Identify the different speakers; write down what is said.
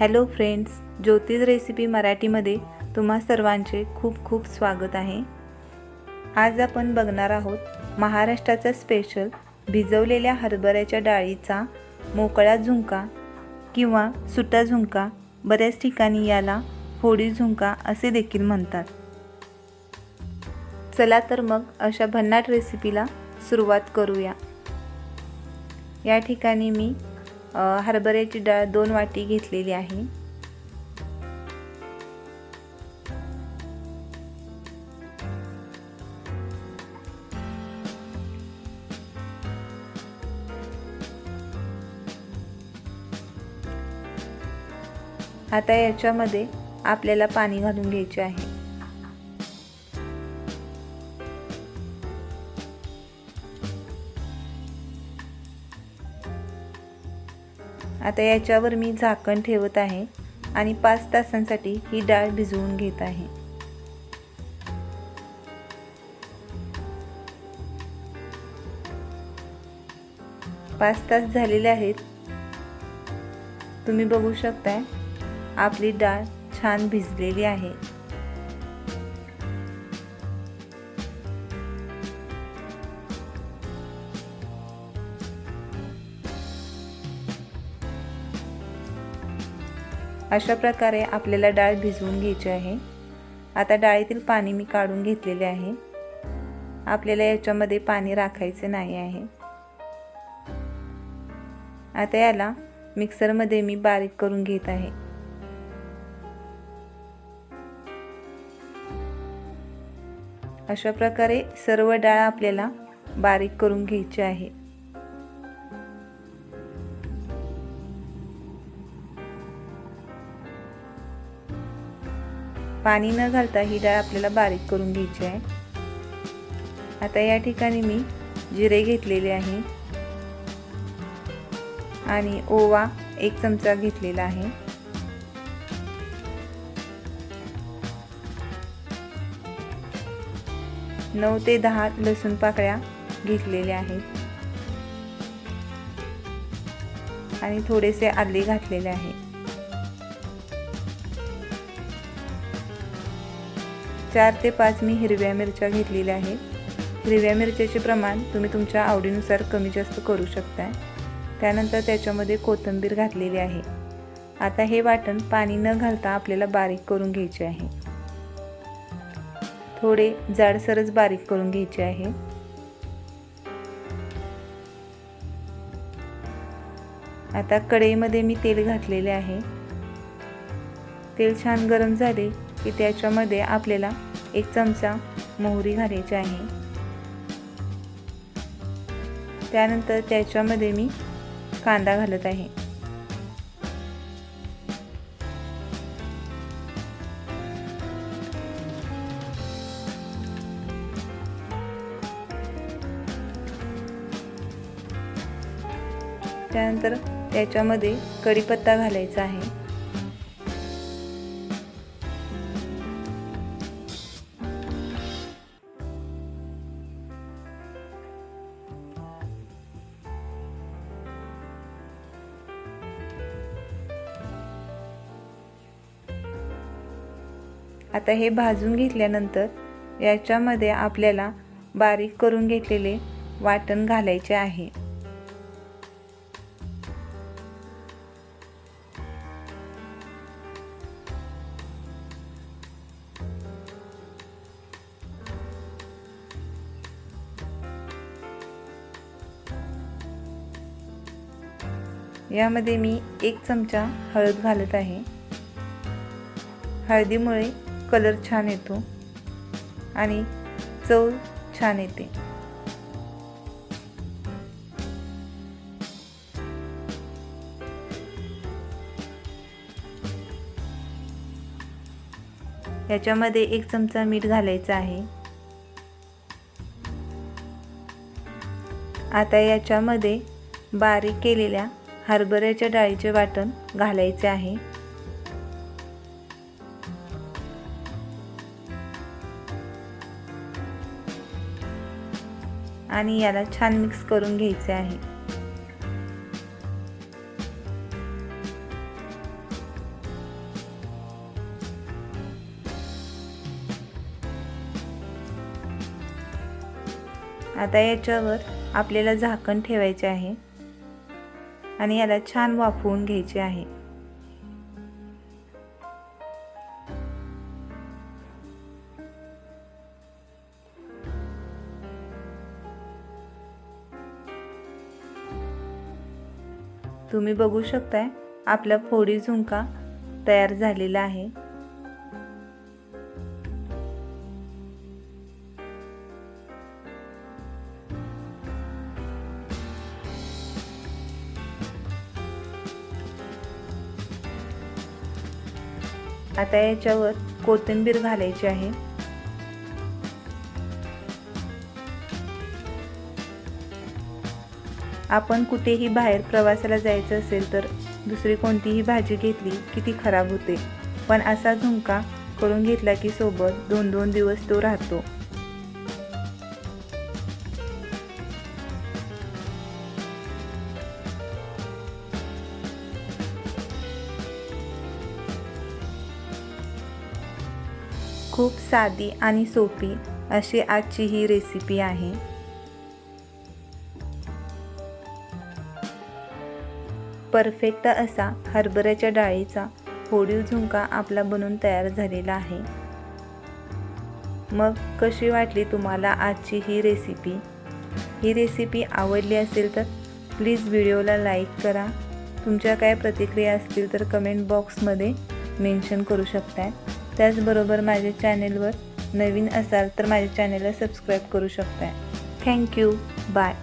Speaker 1: Hello friends ज्योतिष recipe मराठीमध्ये तुम्हा सर्वांचे खूप खूप स्वागत आहे. आज आपण बघणार आहोत महाराष्ट्राचा स्पेशल भिजवलेल्या हरभऱ्याच्या डाळीचा मोकळा झुंका किंवा सुटा झुंका बऱ्याच ठिकाणी याला फोडी झुंका असे देखील म्हणतात. चला तर मग अशा भन्नाट रेसिपीला सुरुवात करूया. या ठिकाणी मी हरभऱ्याची डाळ दोन वाटी घेतलेली आहे. आता याच्यामध्ये आपल्याला पाणी घालून घ्यायचे आहे. आता याच्यावर मी झाकण ठेवत आहे आणि पाच तासांसाठी ही डाळ भिजवून घेत आहे. पाच तास झालेले आहेत. तुम्ही बघू शकताय आपली डाळ छान भिजलेली आहे. अशा प्रकारे आपल्याला डाळ भिजवून घ्यायची आहे. आता डाळीतील पाणी मी काढून घेतलेले आहे. आपल्याला याच्यामध्ये पाणी राखायचे नाही आहे. आता याला मिक्सरमध्ये मी बारीक करून घेत आहे. अशा प्रकारे सर्व डाळ आपल्याला बारीक करून घ्यायची आहे. पाणी न घालता ही डाळ आपल्याला बारीक करून घ्यायची आहे. आता या ठिकाणी मी जिरे घेतलेले आहे. आणि ओवा एक चमचा घेतलेला आहे. नऊ ते दहा लसूण पाकळ्या घेतलेल्या आहेत. आणि थोडेसे आले घातलेले आहे चार ते पाच मी हिरव्या मिरच्या घेतलेल्या आहेत. हिरव्या मिरच्याचे प्रमाण तुम्ही तुमच्या आवडीनुसार कमी जास्त करू शकता त्यानंतर त्याच्यामध्ये कोथिंबीर घातलेली आहे. आता हे वाटण पाणी न घालता आपल्याला बारीक करून घ्यायचे आहे. थोडे जाडसरच बारीक करून घ्यायचे आहे. आता कढईमध्ये मी तेल घातलेले आहे. तेल छान गरम झाले की त्याच्यामध्ये आपल्याला एक चमचा मोहरी घालायची आहे. त्यानंतर त्याच्यामध्ये मी कांदा घालत आहे. त्यानंतर त्याच्यामध्ये कढीपत्ता घालायचा आहे. आता हे भाजून घेतल्यानंतर याच्यामध्ये आपल्याला बारीक करून घेतलेले वाटण घालायचे आहे. यामध्ये मी एक चमचा हळद घालत आहे. हळदीमुळे कलर छान येतो आणि चव छान येते. याच्यामध्ये एक चमचा मीठ घालायचं आहे. आता याच्यामध्ये बारीक केलेल्या हरभऱ्याच्या डाळीचे वाटण घालायचे आहे. आणि याला छान मिक्स करून घ्यायचे आहे. आता याच्यावर आपल्याला झाकण ठेवायचे आहे. आणि याला छान वाफवून घ्यायचे आहे. तुम्ही बघू शकताय आपला फोडी झुंका तयार झालेला आहे. आता याच्यावर कोथिंबीर घालायची आहे. आपण कुठेही बाहेर प्रवासाला जायचं असेल तर दुसरी कोणतीही भाजी घेतली की ती खराब होते. पण असा झुंका करून घेतला की सोबत दोन दोन दिवस तो राहतो. खूप साधी आणि सोपी अशी आजची ही रेसिपी आहे. परफेक्ट असा हरभऱ्याच्या डाळीचा होडीव झुंका आपला बनून तयार झालेला आहे. मग कशी वाटली तुम्हाला आजची ही रेसिपी ही रेसिपी आवडली असेल तर प्लीज व्हिडिओला लाईक करा. तुमच्या काय प्रतिक्रिया असतील तर कमेंट बॉक्समध्ये मेन्शन करू शकताय. त्याचबरोबर माझ्या चॅनेलवर नवीन असाल तर माझ्या चॅनेलला सबस्क्राईब करू शकताय. Thank you bye